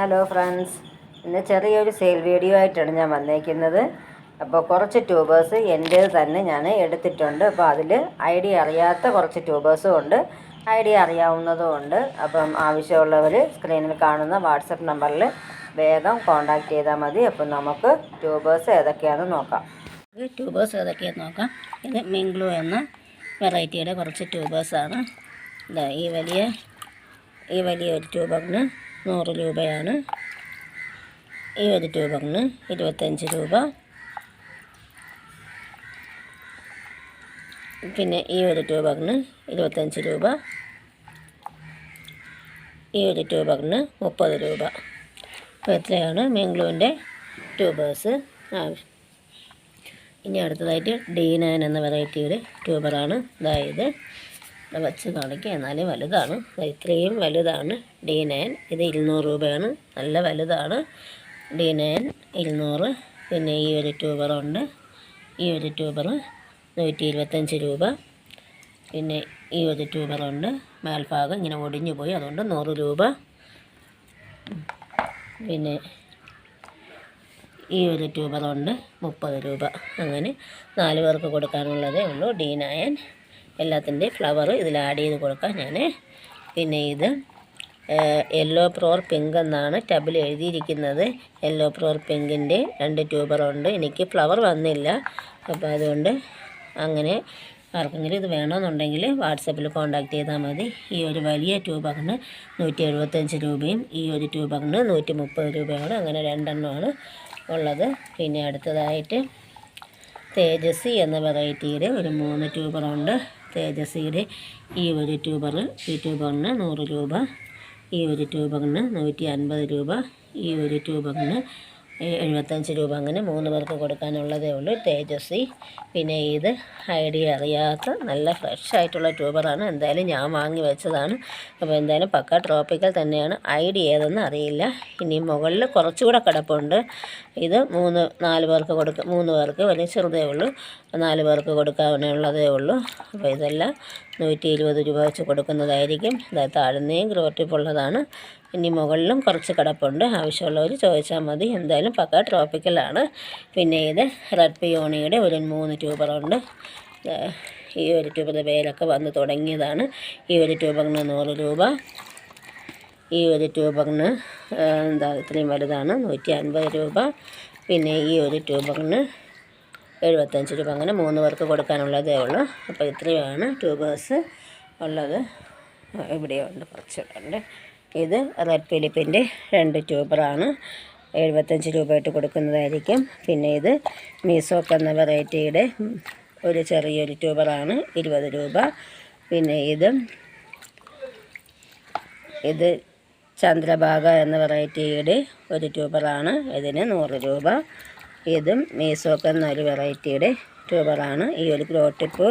Hello friends ഇന്ന് ചെറിയൊരു sale video ആയിട്ടാണ് ഞാൻ വന്നേക്കുന്നത്. അപ്പോൾ കുറച്ച് ട്യൂബേഴ്സ് എന്റെ തന്നെ ഞാൻ എടുത്തിട്ടുണ്ട്. അപ്പോൾ അതിൽ ഐഡിയ അറിയാത്ത കുറച്ച് ട്യൂബേഴ്സും ഉണ്ട്. ഐഡിയ അറിയാവുന്നതും ഉണ്ട്. അപ്പം ആവശ്യമുള്ളവർ സ്ക്രീനിൽ കാണുന്ന വാട്സപ്പ് നമ്പറിൽ വേഗം കോൺടാക്റ്റ് ചെയ്താൽ മതി. അപ്പം നമുക്ക് ട്യൂബേഴ്സ് ഏതൊക്കെയാണെന്ന് നോക്കാം. ട്യൂബേഴ്സ് ഏതൊക്കെയാണെന്ന് നോക്കാം. ഇത് മിംഗ്ലു എന്ന വെറൈറ്റിയുടെ കുറച്ച് ട്യൂബേഴ്സാണ് ഈ വലിയ ഈ വലിയൊരു ട്യൂബറിന് നൂറ് രൂപയാണ്. ഇരുപത് ട്യൂബറിന് ഇരുപത്തഞ്ച് രൂപ. പിന്നെ ഈ ഒരു ട്യൂബറിന് ഇരുപത്തഞ്ച് രൂപ. ഈ ഒരു ട്യൂബറിന് മുപ്പത് രൂപ. അപ്പോൾ എത്രയാണ് മെങ്ക്ലുവിന്റെ ട്യൂബേഴ്സ്. ഇനി അടുത്തതായിട്ട് ഡി നയൻ എന്ന വെറൈറ്റിയുടെ ട്യൂബറാണ്. അതായത് വച്ച് കാണിക്കുക എന്നാലും വലുതാണ്. ഇത്രയും വലുതാണ്. D nine. ഇത് ഇരുന്നൂറ് രൂപയാണ്. നല്ല വലുതാണ്. ഡി നയൻ ഇരുന്നൂറ്. പിന്നെ ഈ ഒരു ട്യൂബറുണ്ട് ഈ ഒരു ട്യൂബർ നൂറ്റി ഇരുപത്തഞ്ച് രൂപ. പിന്നെ ഈ ഒരു ട്യൂബറുണ്ട് മേൽഭാഗം ഇങ്ങനെ ഒടിഞ്ഞു പോയി. അതുകൊണ്ട് നൂറ് രൂപ. പിന്നെ ഈ ഒരു ട്യൂബറുണ്ട് മുപ്പത് രൂപ. അങ്ങനെ നാല് പേർക്ക് കൊടുക്കാനുള്ളതേ ഉള്ളൂ. ഡി നയൻ എല്ലാത്തിന്റെ ഫ്ലവർ ഇതിൽ ആഡ് ചെയ്ത് കൊടുക്കാം ഞാൻ പിന്നെ ഇത് യെല്ലോ പ്രോർ പിങ്ക് എന്നാണ് ടബിൽ എഴുതിയിരിക്കുന്നത്. യെല്ലോ പ്രോർ പിങ്കിന്റെ രണ്ട് ട്യൂബറുണ്ട് എനിക്ക് ഫ്ലവർ വന്നില്ല. അപ്പോൾ അതുകൊണ്ട് അങ്ങനെ ആർക്കെങ്കിലും ഇത് വേണമെന്നുണ്ടെങ്കിൽ വാട്സപ്പിൽ കോൺടാക്ട് ചെയ്താൽ മതി. ഈ ഒരു വലിയ ട്യൂബറിന് നൂറ്റി എഴുപത്തഞ്ച് രൂപയും ഈ ഒരു ട്യൂബറിന് നൂറ്റി മുപ്പത് രൂപയാണ് അങ്ങനെ രണ്ടെണ്ണമാണ് ഉള്ളത്. പിന്നെ അടുത്തതായിട്ട് തേജസ്വി എന്ന വെറൈറ്റിയുടെ ഒരു മൂന്ന് ട്യൂബറുണ്ട് തേജസ്വിയുടെ ഈ ഒരു ട്യൂബറ് ഈ ട്യൂബറിന് നൂറ് രൂപ ഈ ഒരു ട്യൂബറിന് നൂറ്റി അൻപത് രൂപ ഈ ഒരു ട്യൂബറിന് എഴുപത്തഞ്ച് രൂപ അങ്ങനെ മൂന്ന് പേർക്ക് കൊടുക്കാനുള്ളതേ ഉള്ളൂ. തേജസ്വി. പിന്നെ ഇത് ഐഡിയ അറിയാത്ത നല്ല ഫ്രഷ് ആയിട്ടുള്ള ട്യൂബറാണ്. എന്തായാലും ഞാൻ വാങ്ങി വെച്ചതാണ്. അപ്പോൾ എന്തായാലും പക്ക ട്രോപ്പിക്കൽ തന്നെയാണ്. ഐഡിയ ഏതെന്ന് അറിയില്ല. ഇനി മുകളിൽ കുറച്ചുകൂടെ കിടപ്പുണ്ട്. ഇത് മൂന്ന് നാല് പേർക്ക് കൊടുക്ക മൂന്ന് പേർക്ക് വലിയ ചെറുതേ ഉള്ളൂ. നാല് പേർക്ക് കൊടുക്കാനുള്ളതേ ഉള്ളൂ. അപ്പോൾ ഇതെല്ലാം നൂറ്റി ഇരുപത് രൂപ വെച്ച് കൊടുക്കുന്നതായിരിക്കും. ഇത് താഴ്ന്നേയും ഗ്രോട്ടിപ്പുള്ളതാണ് ഇനി മുകളിലും കുറച്ച് കിടപ്പുണ്ട്. ആവശ്യമുള്ളവർ ചോദിച്ചാൽ മതി. എന്തായാലും പക്ക ട്രോപ്പിക്കലാണ് പിന്നെ ഇത് റെഡ് പിയോണിയുടെ ഒരു മൂന്ന് ട്യൂബറുണ്ട് ഈ ഒരു ട്യൂബിന്റെ വേലൊക്കെ വന്ന് തുടങ്ങിയതാണ്. ഈ ഒരു ട്യൂബിന് നൂറ് രൂപ. ഈ ഒരു ട്യൂബിന് എന്താ ഇത്രയും വലുതാണ്. നൂറ്റി അൻപത് രൂപ. പിന്നെ ഈ ഒരു ട്യൂബിന് എഴുപത്തഞ്ച് രൂപ. അങ്ങനെ മൂന്ന് പേർക്ക് കൊടുക്കാനുള്ളതേ ഉള്ളൂ. അപ്പോൾ ഇത്രയുമാണ് ട്യൂബേഴ്സ് ഉള്ളത്. ഇവിടെയുണ്ട് കുറച്ചുണ്ട് ഇത് റെഡ് ഫിലിപ്പിന്റെ രണ്ട് ട്യൂബറാണ്. എഴുപത്തഞ്ച് രൂപയായിട്ട് കൊടുക്കുന്നതായിരിക്കും. പിന്നെ ഇത് മീസോക്ക് എന്ന വെറൈറ്റിയുടെ ഒരു ചെറിയൊരു ട്യൂബറാണ് ഇരുപത് രൂപ. പിന്നെ ഇത് ഇത് ചന്ദ്രഭാഗ എന്ന വെറൈറ്റിയുടെ ഒരു ട്യൂബറാണ് ഇതിന് നൂറ് രൂപ. ഇതും മീസോക്ക് എന്നൊരു വെറൈറ്റിയുടെ ട്യൂബറാണ്. ഈ ഒരു ഗ്രോ ടിപ്പ്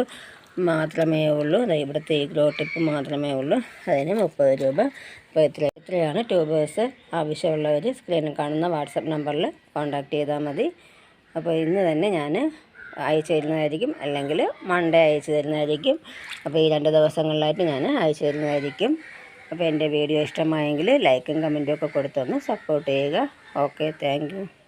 മാത്രമേ ഉള്ളൂ. ഇവിടുത്തെ ഈ ഗ്രോ ടിപ്പ് മാത്രമേ ഉള്ളൂ. അതിന് മുപ്പത് രൂപ. അപ്പോൾ ഇത്ര ഇത്രയാണ് ട്യൂബേഴ്സ് ആവശ്യമുള്ളവർ സ്ക്രീനിൽ കാണുന്ന വാട്സപ്പ് നമ്പറിൽ കോൺടാക്റ്റ് ചെയ്താൽ മതി. അപ്പോൾ ഇന്ന് തന്നെ ഞാൻ അയച്ചു തരുന്നതായിരിക്കും. അല്ലെങ്കിൽ മൺഡേ അയച്ചു തരുന്നതായിരിക്കും. അപ്പോൾ ഈ രണ്ട് ദിവസങ്ങളിലായിട്ട് ഞാൻ അയച്ചു തരുന്നതായിരിക്കും. അപ്പോൾ എന്റെ വീഡിയോ ഇഷ്ടമായെങ്കിൽ ലൈക്കും കമന്റും ഒക്കെ കൊടുത്തൊന്ന് സപ്പോർട്ട് ചെയ്യുക. Okay thank